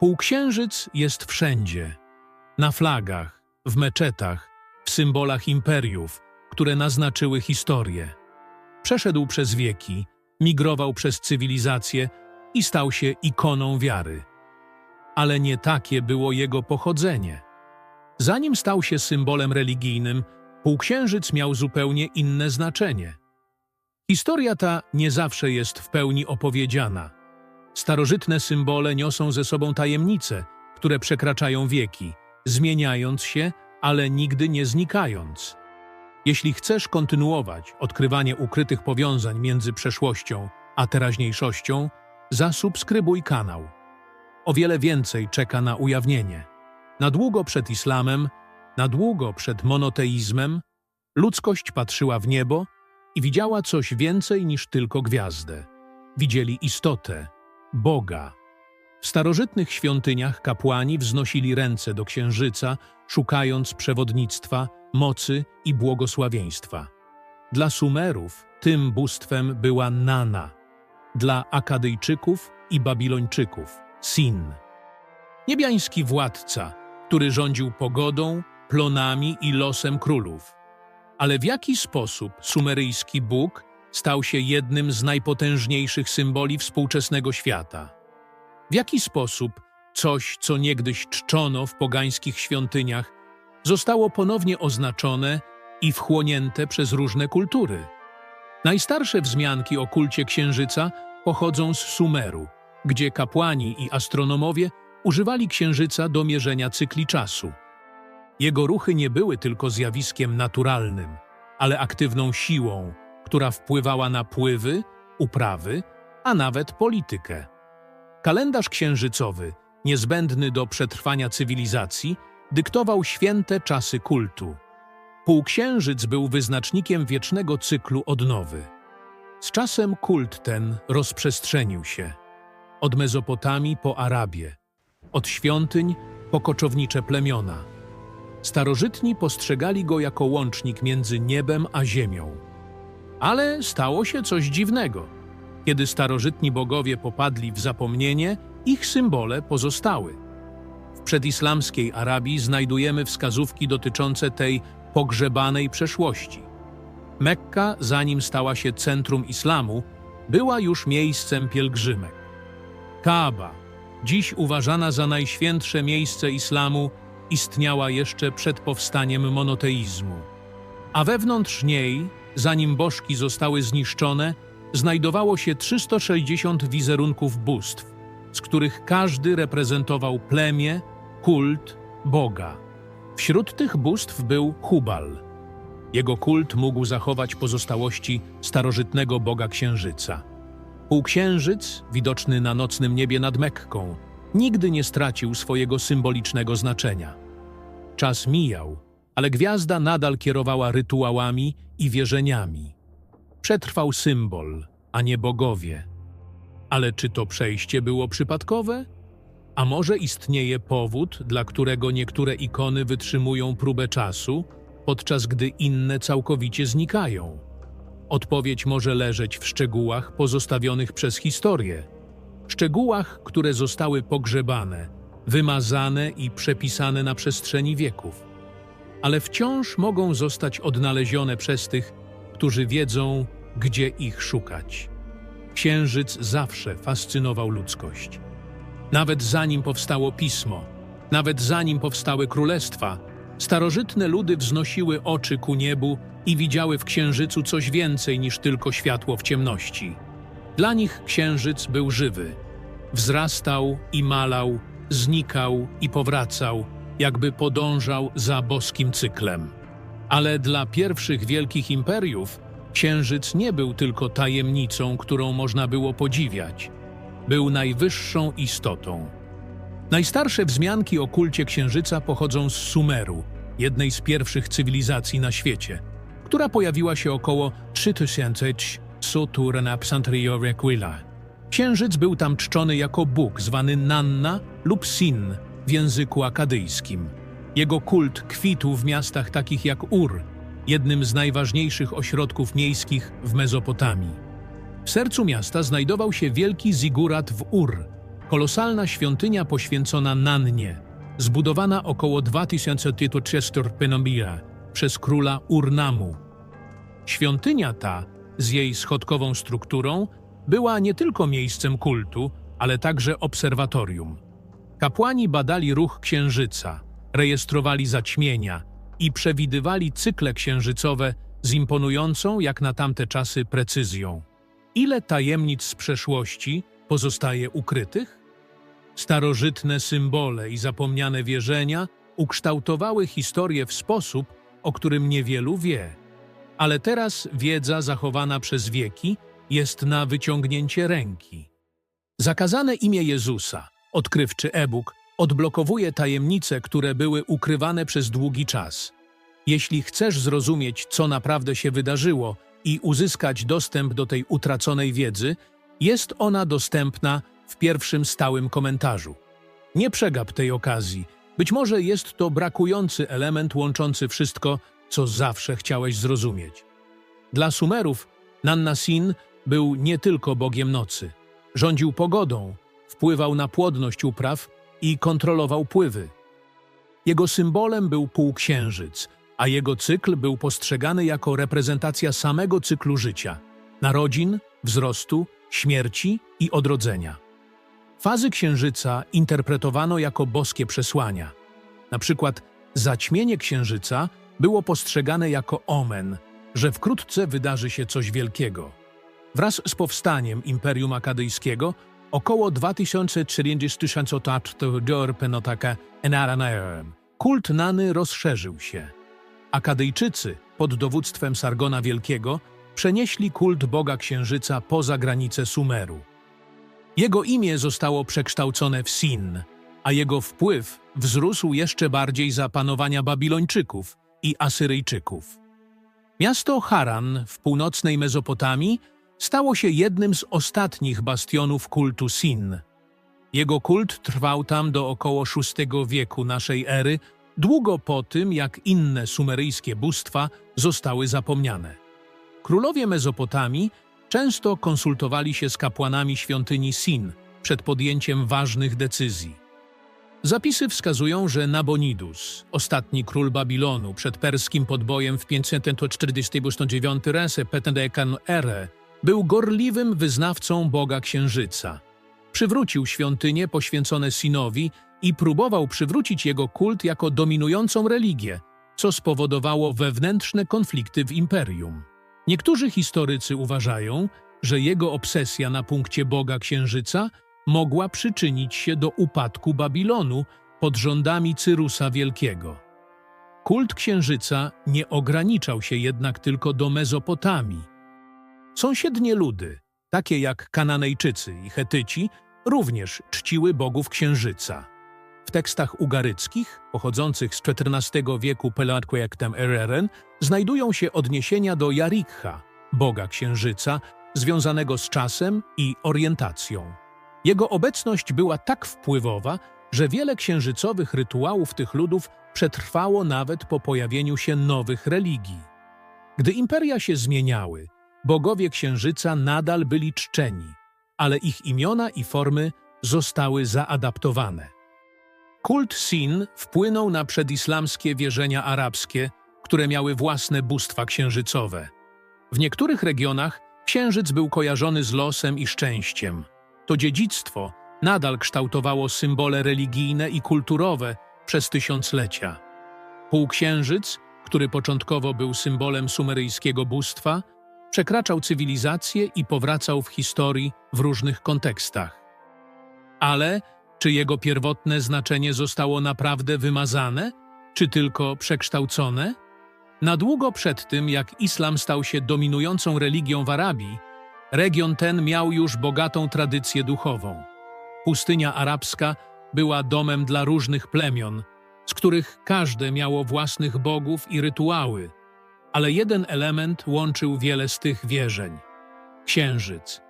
Półksiężyc jest wszędzie. Na flagach, w meczetach, w symbolach imperiów, które naznaczyły historię. Przeszedł przez wieki, migrował przez cywilizacje i stał się ikoną wiary. Ale nie takie było jego pochodzenie. Zanim stał się symbolem religijnym, półksiężyc miał zupełnie inne znaczenie. Historia ta nie zawsze jest w pełni opowiedziana. Starożytne symbole niosą ze sobą tajemnice, które przekraczają wieki, zmieniając się, ale nigdy nie znikając. Jeśli chcesz kontynuować odkrywanie ukrytych powiązań między przeszłością a teraźniejszością, zasubskrybuj kanał. O wiele więcej czeka na ujawnienie. Na długo przed islamem, na długo przed monoteizmem, ludzkość patrzyła w niebo i widziała coś więcej niż tylko gwiazdę. Widzieli istotę, Boga. W starożytnych świątyniach kapłani wznosili ręce do księżyca, szukając przewodnictwa, mocy i błogosławieństwa. Dla Sumerów tym bóstwem była Nana, dla Akadyjczyków i Babilończyków Sin. Niebiański władca, który rządził pogodą, plonami i losem królów. Ale w jaki sposób sumeryjski Bóg stał się jednym z najpotężniejszych symboli współczesnego świata? W jaki sposób coś, co niegdyś czczono w pogańskich świątyniach, zostało ponownie oznaczone i wchłonięte przez różne kultury? Najstarsze wzmianki o kulcie księżyca pochodzą z Sumeru, gdzie kapłani i astronomowie używali księżyca do mierzenia cykli czasu. Jego ruchy nie były tylko zjawiskiem naturalnym, ale aktywną siłą, która wpływała na pływy, uprawy, a nawet politykę. Kalendarz księżycowy, niezbędny do przetrwania cywilizacji, dyktował święte czasy kultu. Półksiężyc był wyznacznikiem wiecznego cyklu odnowy. Z czasem kult ten rozprzestrzenił się. Od Mezopotamii po Arabię, od świątyń po koczownicze plemiona. Starożytni postrzegali go jako łącznik między niebem a ziemią. Ale stało się coś dziwnego. Kiedy starożytni bogowie popadli w zapomnienie, ich symbole pozostały. W przedislamskiej Arabii znajdujemy wskazówki dotyczące tej pogrzebanej przeszłości. Mekka, zanim stała się centrum islamu, była już miejscem pielgrzymek. Kaaba, dziś uważana za najświętsze miejsce islamu, istniała jeszcze przed powstaniem monoteizmu. A wewnątrz niej, zanim bożki zostały zniszczone, znajdowało się 360 wizerunków bóstw, z których każdy reprezentował plemię, kult, Boga. Wśród tych bóstw był Hubal. Jego kult mógł zachować pozostałości starożytnego Boga Księżyca. Półksiężyc, widoczny na nocnym niebie nad Mekką, nigdy nie stracił swojego symbolicznego znaczenia. Czas mijał, ale gwiazda nadal kierowała rytuałami i wierzeniami. Przetrwał symbol, a nie bogowie. Ale czy to przejście było przypadkowe? A może istnieje powód, dla którego niektóre ikony wytrzymują próbę czasu, podczas gdy inne całkowicie znikają? Odpowiedź może leżeć w szczegółach pozostawionych przez historię. Szczegółach, które zostały pogrzebane, wymazane i przepisane na przestrzeni wieków. Ale wciąż mogą zostać odnalezione przez tych, którzy wiedzą, gdzie ich szukać. Księżyc zawsze fascynował ludzkość. Nawet zanim powstało pismo, nawet zanim powstały królestwa, starożytne ludy wznosiły oczy ku niebu i widziały w księżycu coś więcej niż tylko światło w ciemności. Dla nich księżyc był żywy. Wzrastał i malał, znikał i powracał, jakby podążał za boskim cyklem. Ale dla pierwszych wielkich imperiów księżyc nie był tylko tajemnicą, którą można było podziwiać. Był najwyższą istotą. Najstarsze wzmianki o kulcie księżyca pochodzą z Sumeru, jednej z pierwszych cywilizacji na świecie, która pojawiła się około 3000 Soturna Psantrio Requila. Księżyc był tam czczony jako bóg zwany Nanna lub Sin w języku akadyjskim. Jego kult kwitł w miastach takich jak Ur, jednym z najważniejszych ośrodków miejskich w Mezopotamii. W sercu miasta znajdował się wielki zigurat w Ur, kolosalna świątynia poświęcona Nannie, zbudowana około 2300 przez króla Urnamu. Świątynia ta, z jej schodkową strukturą, była nie tylko miejscem kultu, ale także obserwatorium. Kapłani badali ruch księżyca, rejestrowali zaćmienia i przewidywali cykle księżycowe z imponującą, jak na tamte czasy, precyzją. Ile tajemnic z przeszłości pozostaje ukrytych? Starożytne symbole i zapomniane wierzenia ukształtowały historię w sposób, o którym niewielu wie. Ale teraz wiedza zachowana przez wieki jest na wyciągnięcie ręki. Zakazane imię Jezusa, odkrywczy e-book, odblokowuje tajemnice, które były ukrywane przez długi czas. Jeśli chcesz zrozumieć, co naprawdę się wydarzyło i uzyskać dostęp do tej utraconej wiedzy, jest ona dostępna w pierwszym stałym komentarzu. Nie przegap tej okazji. Być może jest to brakujący element łączący wszystko, co zawsze chciałeś zrozumieć. Dla Sumerów Nanna-Sin był nie tylko bogiem nocy. Rządził pogodą, wpływał na płodność upraw i kontrolował pływy. Jego symbolem był półksiężyc, a jego cykl był postrzegany jako reprezentacja samego cyklu życia narodzin, wzrostu, śmierci i odrodzenia. Fazy księżyca interpretowano jako boskie przesłania. Na przykład zaćmienie księżyca było postrzegane jako omen, że wkrótce wydarzy się coś wielkiego. Wraz z powstaniem Imperium Akadyjskiego około 2040 penotaka enaranaem kult Nany rozszerzył się. Akadyjczycy pod dowództwem Sargona Wielkiego przenieśli kult Boga Księżyca poza granice Sumeru. Jego imię zostało przekształcone w Sin, a jego wpływ wzrósł jeszcze bardziej za panowania Babilończyków i Asyryjczyków. Miasto Haran w północnej Mezopotamii stało się jednym z ostatnich bastionów kultu Sin. Jego kult trwał tam do około VI wieku naszej ery, długo po tym, jak inne sumeryjskie bóstwa zostały zapomniane. Królowie Mezopotamii często konsultowali się z kapłanami świątyni Sin przed podjęciem ważnych decyzji. Zapisy wskazują, że Nabonidus, ostatni król Babilonu przed perskim podbojem w 549 rese Petendekan ere, był gorliwym wyznawcą Boga Księżyca. Przywrócił świątynie poświęcone Sinowi i próbował przywrócić jego kult jako dominującą religię, co spowodowało wewnętrzne konflikty w imperium. Niektórzy historycy uważają, że jego obsesja na punkcie Boga Księżyca mogła przyczynić się do upadku Babilonu pod rządami Cyrusa Wielkiego. Kult Księżyca nie ograniczał się jednak tylko do Mezopotamii. Sąsiednie ludy, takie jak Kananejczycy i Chetyci, również czciły bogów Księżyca. W tekstach ugaryckich, pochodzących z XIV wieku Pelatqueaktem Ereren, znajdują się odniesienia do Jarikha, boga księżyca, związanego z czasem i orientacją. Jego obecność była tak wpływowa, że wiele księżycowych rytuałów tych ludów przetrwało nawet po pojawieniu się nowych religii. Gdy imperia się zmieniały, bogowie księżyca nadal byli czczeni, ale ich imiona i formy zostały zaadaptowane. Kult Sin wpłynął na przedislamskie wierzenia arabskie, które miały własne bóstwa księżycowe. W niektórych regionach księżyc był kojarzony z losem i szczęściem. To dziedzictwo nadal kształtowało symbole religijne i kulturowe przez tysiąclecia. Półksiężyc, który początkowo był symbolem sumeryjskiego bóstwa, przekraczał cywilizację i powracał w historii w różnych kontekstach. Ale czy jego pierwotne znaczenie zostało naprawdę wymazane, czy tylko przekształcone? Na długo przed tym, jak islam stał się dominującą religią w Arabii, region ten miał już bogatą tradycję duchową. Pustynia arabska była domem dla różnych plemion, z których każde miało własnych bogów i rytuały, ale jeden element łączył wiele z tych wierzeń księżyc.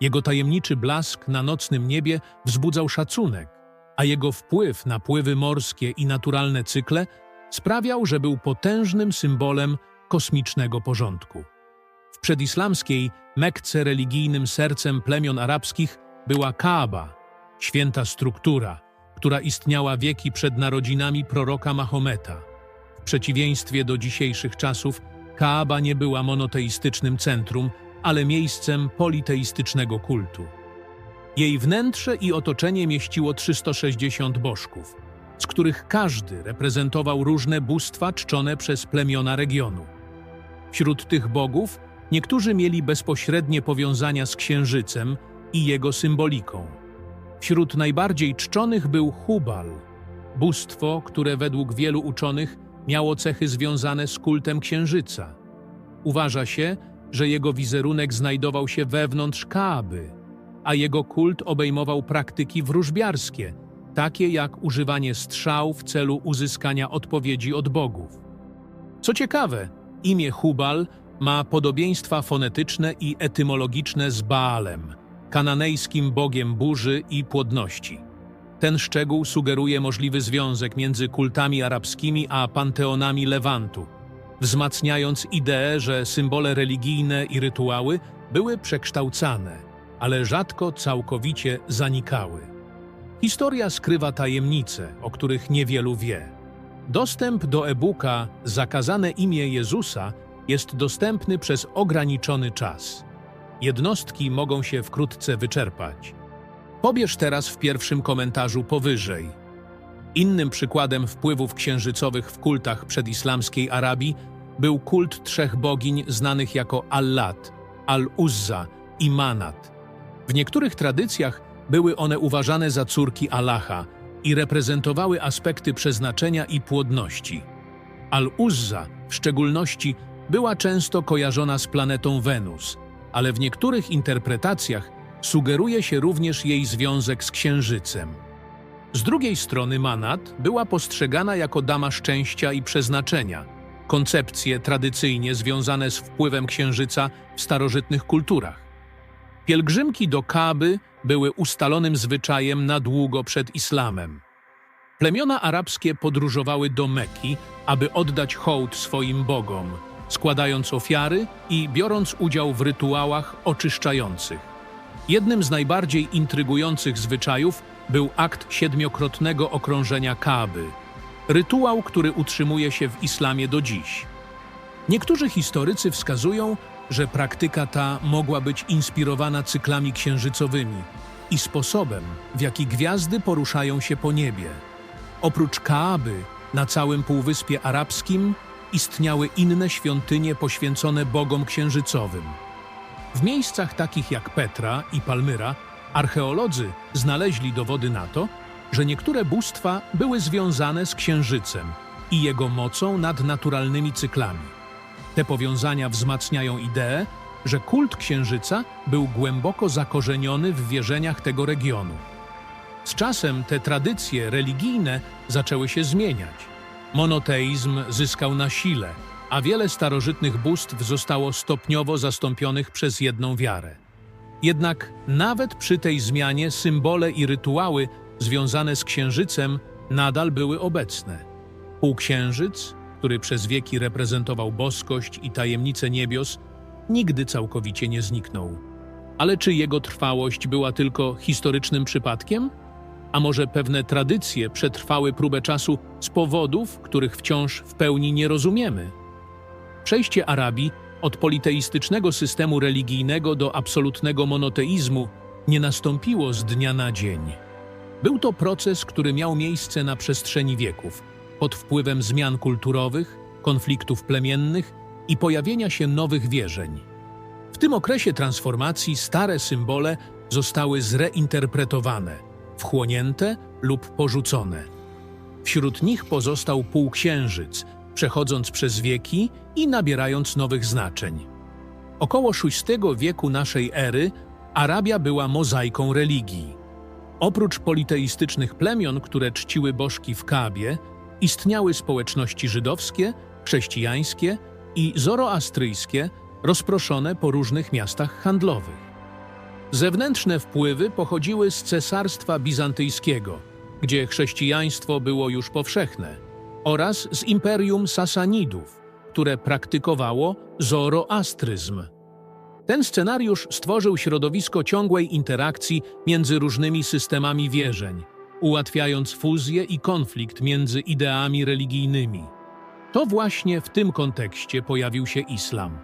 Jego tajemniczy blask na nocnym niebie wzbudzał szacunek, a jego wpływ na pływy morskie i naturalne cykle sprawiał, że był potężnym symbolem kosmicznego porządku. W przedislamskiej Mekce religijnym sercem plemion arabskich była Kaaba, święta struktura, która istniała wieki przed narodzinami proroka Mahometa. Przeciwieństwie do dzisiejszych czasów, Kaaba nie była monoteistycznym centrum, ale miejscem politeistycznego kultu. Jej wnętrze i otoczenie mieściło 360 bożków, z których każdy reprezentował różne bóstwa czczone przez plemiona regionu. Wśród tych bogów niektórzy mieli bezpośrednie powiązania z księżycem i jego symboliką. Wśród najbardziej czczonych był Hubal, bóstwo, które według wielu uczonych miało cechy związane z kultem księżyca. Uważa się, że jego wizerunek znajdował się wewnątrz Kaaby, a jego kult obejmował praktyki wróżbiarskie, takie jak używanie strzał w celu uzyskania odpowiedzi od bogów. Co ciekawe, imię Hubal ma podobieństwa fonetyczne i etymologiczne z Baalem, kananejskim bogiem burzy i płodności. Ten szczegół sugeruje możliwy związek między kultami arabskimi a panteonami Lewantu, wzmacniając ideę, że symbole religijne i rytuały były przekształcane, ale rzadko całkowicie zanikały. Historia skrywa tajemnice, o których niewielu wie. Dostęp do e-booka Zakazane imię Jezusa jest dostępny przez ograniczony czas. Jednostki mogą się wkrótce wyczerpać. Pobierz teraz w pierwszym komentarzu powyżej. Innym przykładem wpływów księżycowych w kultach przedislamskiej Arabii był kult trzech bogiń znanych jako Allat, Al-Uzza i Manat. W niektórych tradycjach były one uważane za córki Allaha i reprezentowały aspekty przeznaczenia i płodności. Al-Uzza w szczególności była często kojarzona z planetą Wenus, ale w niektórych interpretacjach sugeruje się również jej związek z Księżycem. Z drugiej strony Manat była postrzegana jako dama szczęścia i przeznaczenia, koncepcje tradycyjnie związane z wpływem Księżyca w starożytnych kulturach. Pielgrzymki do Kaby były ustalonym zwyczajem na długo przed islamem. Plemiona arabskie podróżowały do Mekki, aby oddać hołd swoim bogom, składając ofiary i biorąc udział w rytuałach oczyszczających. Jednym z najbardziej intrygujących zwyczajów był akt siedmiokrotnego okrążenia Kaaby, rytuał, który utrzymuje się w islamie do dziś. Niektórzy historycy wskazują, że praktyka ta mogła być inspirowana cyklami księżycowymi i sposobem, w jaki gwiazdy poruszają się po niebie. Oprócz Kaaby, na całym Półwyspie Arabskim istniały inne świątynie poświęcone bogom księżycowym. W miejscach takich jak Petra i Palmyra archeolodzy znaleźli dowody na to, że niektóre bóstwa były związane z księżycem i jego mocą nad naturalnymi cyklami. Te powiązania wzmacniają ideę, że kult księżyca był głęboko zakorzeniony w wierzeniach tego regionu. Z czasem te tradycje religijne zaczęły się zmieniać. Monoteizm zyskał na sile, a wiele starożytnych bóstw zostało stopniowo zastąpionych przez jedną wiarę. Jednak nawet przy tej zmianie symbole i rytuały związane z księżycem nadal były obecne. Półksiężyc, który przez wieki reprezentował boskość i tajemnice niebios, nigdy całkowicie nie zniknął. Ale czy jego trwałość była tylko historycznym przypadkiem? A może pewne tradycje przetrwały próbę czasu z powodów, których wciąż w pełni nie rozumiemy? Przejście Arabii od politeistycznego systemu religijnego do absolutnego monoteizmu nie nastąpiło z dnia na dzień. Był to proces, który miał miejsce na przestrzeni wieków, pod wpływem zmian kulturowych, konfliktów plemiennych i pojawienia się nowych wierzeń. W tym okresie transformacji stare symbole zostały zreinterpretowane, wchłonięte lub porzucone. Wśród nich pozostał półksiężyc, przechodząc przez wieki i nabierając nowych znaczeń. Około VI wieku naszej ery Arabia była mozaiką religii. Oprócz politeistycznych plemion, które czciły bożki w Kaabie, istniały społeczności żydowskie, chrześcijańskie i zoroastryjskie rozproszone po różnych miastach handlowych. Zewnętrzne wpływy pochodziły z cesarstwa bizantyjskiego, gdzie chrześcijaństwo było już powszechne, oraz z imperium Sasanidów, które praktykowało zoroastryzm. Ten scenariusz stworzył środowisko ciągłej interakcji między różnymi systemami wierzeń, ułatwiając fuzję i konflikt między ideami religijnymi. To właśnie w tym kontekście pojawił się islam.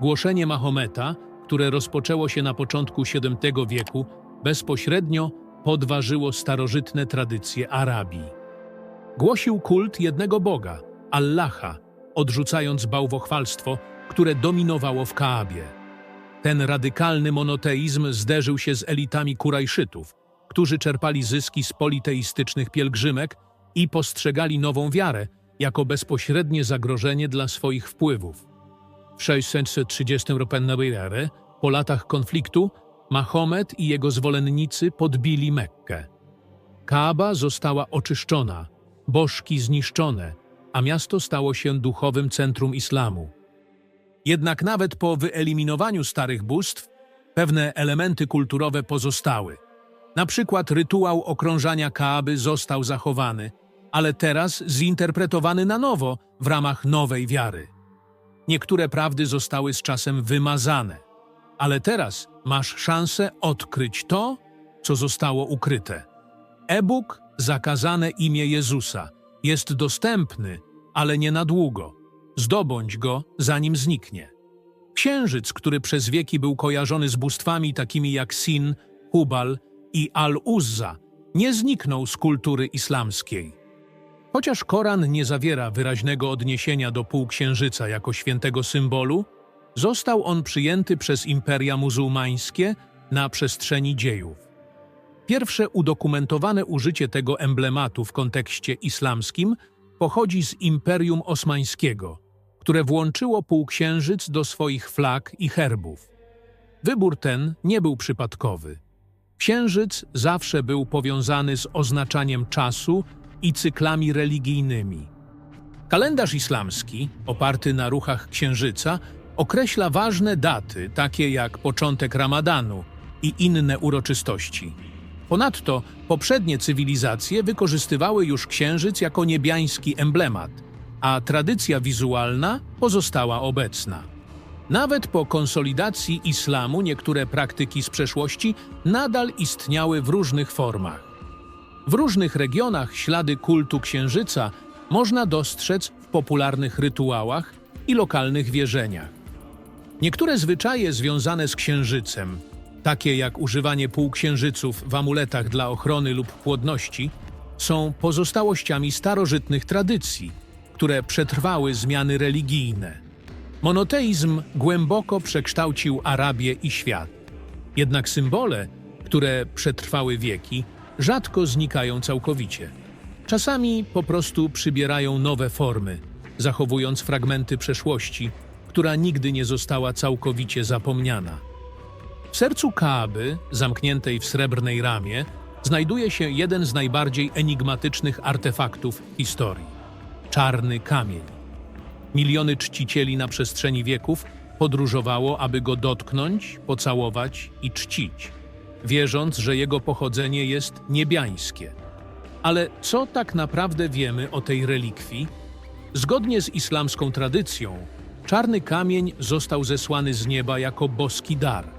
Głoszenie Mahometa, które rozpoczęło się na początku VII wieku, bezpośrednio podważyło starożytne tradycje Arabii. Głosił kult jednego Boga, Allaha, odrzucając bałwochwalstwo, które dominowało w Kaabie. Ten radykalny monoteizm zderzył się z elitami Kurajszytów, którzy czerpali zyski z politeistycznych pielgrzymek i postrzegali nową wiarę jako bezpośrednie zagrożenie dla swoich wpływów. W 630 roku po latach konfliktu, Mahomet i jego zwolennicy podbili Mekkę. Kaaba została oczyszczona, bożki zniszczone, a miasto stało się duchowym centrum islamu. Jednak nawet po wyeliminowaniu starych bóstw, pewne elementy kulturowe pozostały. Na przykład rytuał okrążania Kaaby został zachowany, ale teraz zinterpretowany na nowo w ramach nowej wiary. Niektóre prawdy zostały z czasem wymazane, ale teraz masz szansę odkryć to, co zostało ukryte. E-book Zakazane imię Jezusa jest dostępny, ale nie na długo. Zdobądź go, zanim zniknie. Księżyc, który przez wieki był kojarzony z bóstwami takimi jak Sin, Hubal i Al-Uzza, nie zniknął z kultury islamskiej. Chociaż Koran nie zawiera wyraźnego odniesienia do półksiężyca jako świętego symbolu, został on przyjęty przez imperia muzułmańskie na przestrzeni dziejów. Pierwsze udokumentowane użycie tego emblematu w kontekście islamskim pochodzi z Imperium Osmańskiego, które włączyło półksiężyc do swoich flag i herbów. Wybór ten nie był przypadkowy. Księżyc zawsze był powiązany z oznaczaniem czasu i cyklami religijnymi. Kalendarz islamski, oparty na ruchach księżyca, określa ważne daty, takie jak początek ramadanu i inne uroczystości. Ponadto poprzednie cywilizacje wykorzystywały już księżyc jako niebiański emblemat, a tradycja wizualna pozostała obecna. Nawet po konsolidacji islamu niektóre praktyki z przeszłości nadal istniały w różnych formach. W różnych regionach ślady kultu księżyca można dostrzec w popularnych rytuałach i lokalnych wierzeniach. Niektóre zwyczaje związane z księżycem, takie jak używanie półksiężyców w amuletach dla ochrony lub płodności, są pozostałościami starożytnych tradycji, które przetrwały zmiany religijne. Monoteizm głęboko przekształcił Arabię i świat. Jednak symbole, które przetrwały wieki, rzadko znikają całkowicie. Czasami po prostu przybierają nowe formy, zachowując fragmenty przeszłości, która nigdy nie została całkowicie zapomniana. W sercu Kaaby, zamkniętej w srebrnej ramie, znajduje się jeden z najbardziej enigmatycznych artefaktów historii czarny kamień. Miliony czcicieli na przestrzeni wieków podróżowało, aby go dotknąć, pocałować i czcić, wierząc, że jego pochodzenie jest niebiańskie. Ale co tak naprawdę wiemy o tej relikwii? Zgodnie z islamską tradycją, czarny kamień został zesłany z nieba jako boski dar.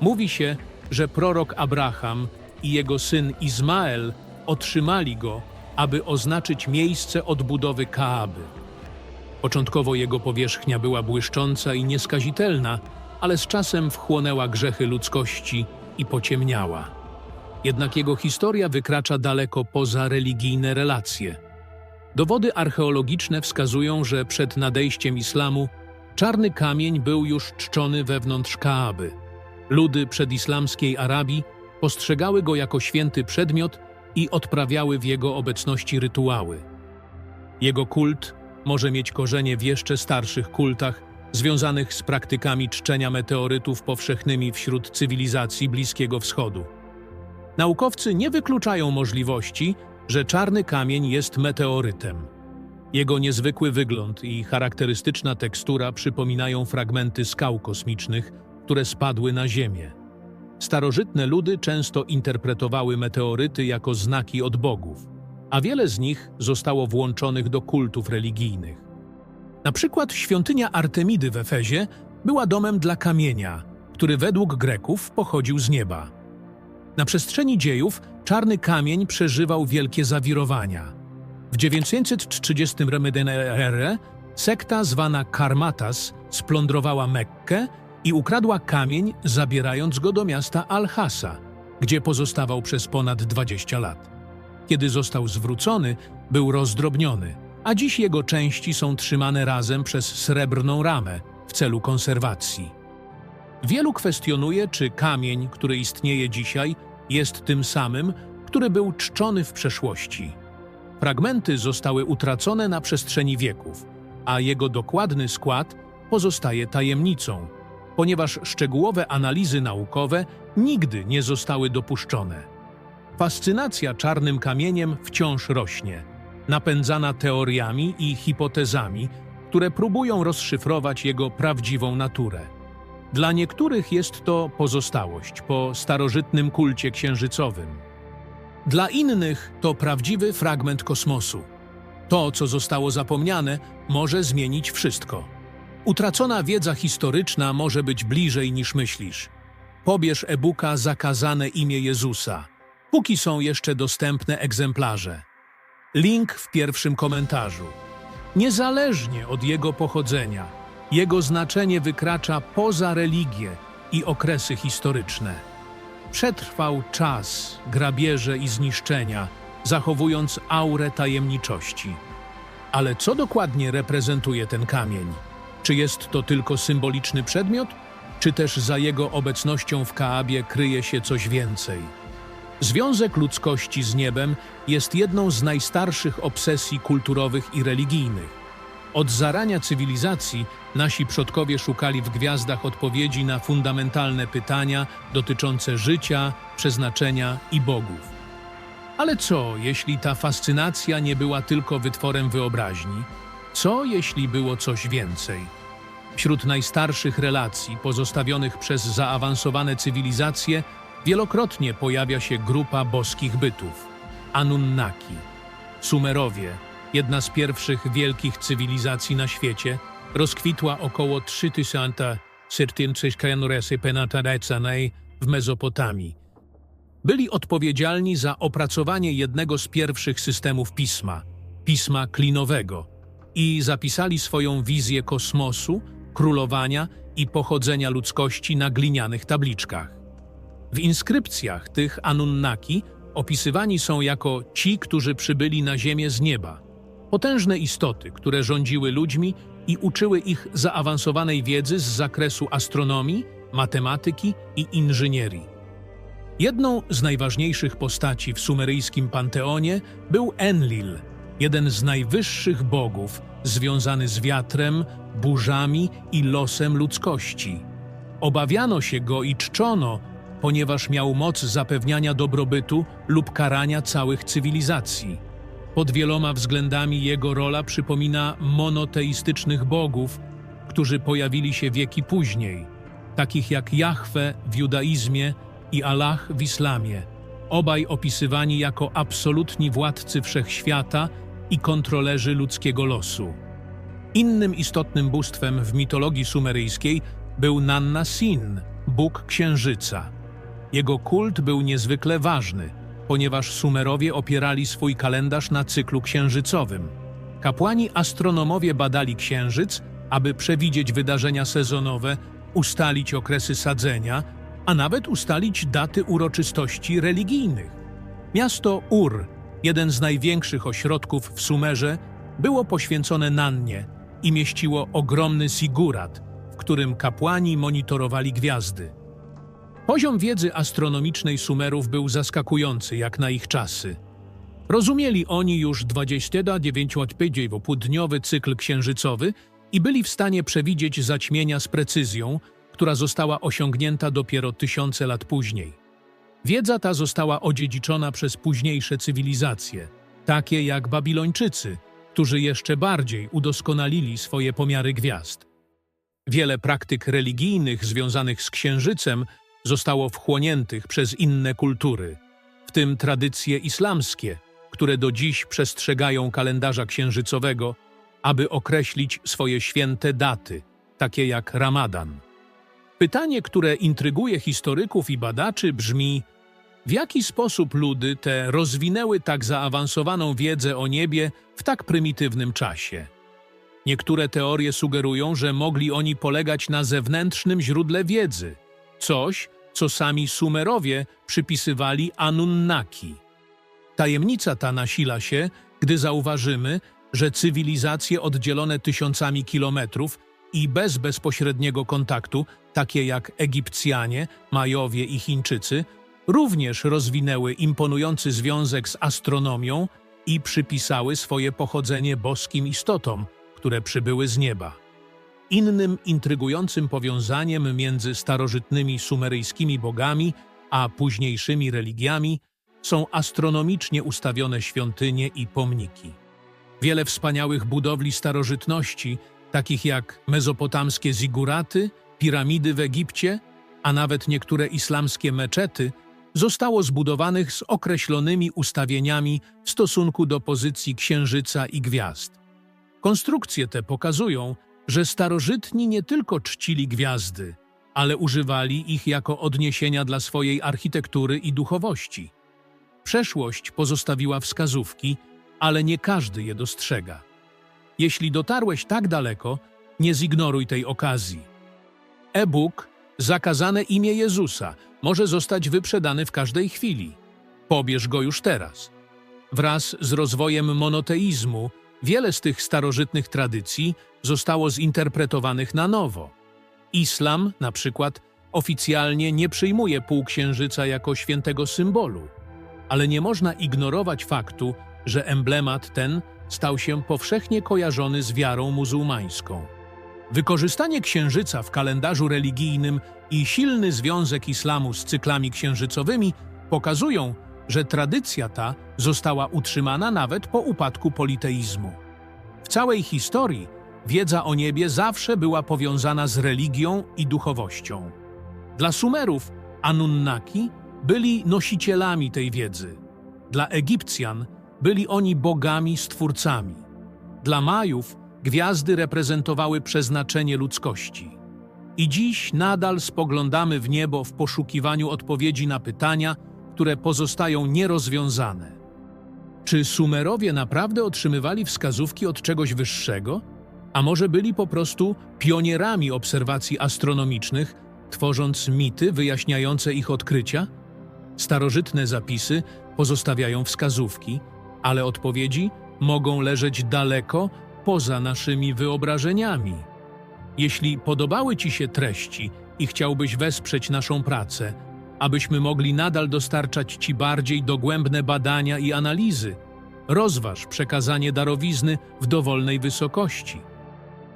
Mówi się, że prorok Abraham i jego syn Izmael otrzymali go, aby oznaczyć miejsce odbudowy Kaaby. Początkowo jego powierzchnia była błyszcząca i nieskazitelna, ale z czasem wchłonęła grzechy ludzkości i pociemniała. Jednak jego historia wykracza daleko poza religijne relacje. Dowody archeologiczne wskazują, że przed nadejściem islamu czarny kamień był już czczony wewnątrz Kaaby. Ludy przedislamskiej Arabii postrzegały go jako święty przedmiot i odprawiały w jego obecności rytuały. Jego kult może mieć korzenie w jeszcze starszych kultach związanych z praktykami czczenia meteorytów powszechnymi wśród cywilizacji Bliskiego Wschodu. Naukowcy nie wykluczają możliwości, że czarny kamień jest meteorytem. Jego niezwykły wygląd i charakterystyczna tekstura przypominają fragmenty skał kosmicznych, które spadły na Ziemię. Starożytne ludy często interpretowały meteoryty jako znaki od bogów, a wiele z nich zostało włączonych do kultów religijnych. Na przykład świątynia Artemidy w Efezie była domem dla kamienia, który według Greków pochodził z nieba. Na przestrzeni dziejów czarny kamień przeżywał wielkie zawirowania. W 930 r. sekta zwana Karmatas splądrowała Mekkę i ukradła kamień, zabierając go do miasta Al-Hasa, gdzie pozostawał przez ponad 20 lat. Kiedy został zwrócony, był rozdrobniony, a dziś jego części są trzymane razem przez srebrną ramę w celu konserwacji. Wielu kwestionuje, czy kamień, który istnieje dzisiaj, jest tym samym, który był czczony w przeszłości. Fragmenty zostały utracone na przestrzeni wieków, a jego dokładny skład pozostaje tajemnicą, ponieważ szczegółowe analizy naukowe nigdy nie zostały dopuszczone. Fascynacja czarnym kamieniem wciąż rośnie, napędzana teoriami i hipotezami, które próbują rozszyfrować jego prawdziwą naturę. Dla niektórych jest to pozostałość po starożytnym kulcie księżycowym. Dla innych to prawdziwy fragment kosmosu. To, co zostało zapomniane, może zmienić wszystko. Utracona wiedza historyczna może być bliżej niż myślisz. Pobierz e-booka Zakazane imię Jezusa. Póki są jeszcze dostępne egzemplarze. Link w pierwszym komentarzu. Niezależnie od jego pochodzenia, jego znaczenie wykracza poza religię i okresy historyczne. Przetrwał czas, grabieże i zniszczenia, zachowując aurę tajemniczości. Ale co dokładnie reprezentuje ten kamień? Czy jest to tylko symboliczny przedmiot, czy też za jego obecnością w Kaabie kryje się coś więcej? Związek ludzkości z niebem jest jedną z najstarszych obsesji kulturowych i religijnych. Od zarania cywilizacji nasi przodkowie szukali w gwiazdach odpowiedzi na fundamentalne pytania dotyczące życia, przeznaczenia i bogów. Ale co, jeśli ta fascynacja nie była tylko wytworem wyobraźni? Co, jeśli było coś więcej? Wśród najstarszych relacji pozostawionych przez zaawansowane cywilizacje wielokrotnie pojawia się grupa boskich bytów Anunnaki. Sumerowie, jedna z pierwszych wielkich cywilizacji na świecie, rozkwitła około 3000 penatarecanej w Mezopotamii. Byli odpowiedzialni za opracowanie jednego z pierwszych systemów pisma, pisma klinowego, i zapisali swoją wizję kosmosu, królowania i pochodzenia ludzkości na glinianych tabliczkach. W inskrypcjach tych Anunnaki opisywani są jako ci, którzy przybyli na Ziemię z nieba, potężne istoty, które rządziły ludźmi i uczyły ich zaawansowanej wiedzy z zakresu astronomii, matematyki i inżynierii. Jedną z najważniejszych postaci w sumeryjskim panteonie był Enlil, jeden z najwyższych bogów związany z wiatrem, burzami i losem ludzkości. Obawiano się go i czczono, ponieważ miał moc zapewniania dobrobytu lub karania całych cywilizacji. Pod wieloma względami jego rola przypomina monoteistycznych bogów, którzy pojawili się wieki później, takich jak Jahwe w judaizmie i Allah w islamie, obaj opisywani jako absolutni władcy wszechświata i kontrolerzy ludzkiego losu. Innym istotnym bóstwem w mitologii sumeryjskiej był Nanna Sin, bóg księżyca. Jego kult był niezwykle ważny, ponieważ Sumerowie opierali swój kalendarz na cyklu księżycowym. Kapłani astronomowie badali księżyc, aby przewidzieć wydarzenia sezonowe, ustalić okresy sadzenia, a nawet ustalić daty uroczystości religijnych. Miasto Ur, jeden z największych ośrodków w Sumerze, było poświęcone Nannie i mieściło ogromny sigurat, w którym kapłani monitorowali gwiazdy. Poziom wiedzy astronomicznej Sumerów był zaskakujący jak na ich czasy. Rozumieli oni już 29-dniowy cykl księżycowy i byli w stanie przewidzieć zaćmienia z precyzją, która została osiągnięta dopiero tysiące lat później. Wiedza ta została odziedziczona przez późniejsze cywilizacje, takie jak Babilończycy, którzy jeszcze bardziej udoskonalili swoje pomiary gwiazd. Wiele praktyk religijnych związanych z księżycem zostało wchłoniętych przez inne kultury, w tym tradycje islamskie, które do dziś przestrzegają kalendarza księżycowego, aby określić swoje święte daty, takie jak Ramadan. Pytanie, które intryguje historyków i badaczy, brzmi: w jaki sposób ludy te rozwinęły tak zaawansowaną wiedzę o niebie w tak prymitywnym czasie? Niektóre teorie sugerują, że mogli oni polegać na zewnętrznym źródle wiedzy, coś, co sami Sumerowie przypisywali Anunnaki. Tajemnica ta nasila się, gdy zauważymy, że cywilizacje oddzielone tysiącami kilometrów i bez bezpośredniego kontaktu, takie jak Egipcjanie, Majowie i Chińczycy, również rozwinęły imponujący związek z astronomią i przypisały swoje pochodzenie boskim istotom, które przybyły z nieba. Innym intrygującym powiązaniem między starożytnymi sumeryjskimi bogami a późniejszymi religiami są astronomicznie ustawione świątynie i pomniki. Wiele wspaniałych budowli starożytności, takich jak mezopotamskie ziguraty, piramidy w Egipcie, a nawet niektóre islamskie meczety, zostało zbudowanych z określonymi ustawieniami w stosunku do pozycji księżyca i gwiazd. Konstrukcje te pokazują, że starożytni nie tylko czcili gwiazdy, ale używali ich jako odniesienia dla swojej architektury i duchowości. Przeszłość pozostawiła wskazówki, ale nie każdy je dostrzega. Jeśli dotarłeś tak daleko, nie zignoruj tej okazji. E-book Zakazane imię Jezusa może zostać wyprzedany w każdej chwili. Pobierz go już teraz. Wraz z rozwojem monoteizmu wiele z tych starożytnych tradycji zostało zinterpretowanych na nowo. Islam, na przykład, oficjalnie nie przyjmuje półksiężyca jako świętego symbolu, ale nie można ignorować faktu, że emblemat ten stał się powszechnie kojarzony z wiarą muzułmańską. Wykorzystanie księżyca w kalendarzu religijnym i silny związek islamu z cyklami księżycowymi pokazują, że tradycja ta została utrzymana nawet po upadku politeizmu. W całej historii wiedza o niebie zawsze była powiązana z religią i duchowością. Dla Sumerów Anunnaki byli nosicielami tej wiedzy. Dla Egipcjan byli oni bogami stwórcami. Dla Majów gwiazdy reprezentowały przeznaczenie ludzkości. I dziś nadal spoglądamy w niebo w poszukiwaniu odpowiedzi na pytania, które pozostają nierozwiązane. Czy Sumerowie naprawdę otrzymywali wskazówki od czegoś wyższego? A może byli po prostu pionierami obserwacji astronomicznych, tworząc mity wyjaśniające ich odkrycia? Starożytne zapisy pozostawiają wskazówki, ale odpowiedzi mogą leżeć daleko poza naszymi wyobrażeniami. Jeśli podobały Ci się treści i chciałbyś wesprzeć naszą pracę, abyśmy mogli nadal dostarczać Ci bardziej dogłębne badania i analizy, rozważ przekazanie darowizny w dowolnej wysokości.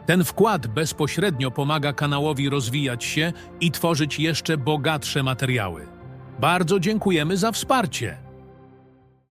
Ten wkład bezpośrednio pomaga kanałowi rozwijać się i tworzyć jeszcze bogatsze materiały. Bardzo dziękujemy za wsparcie.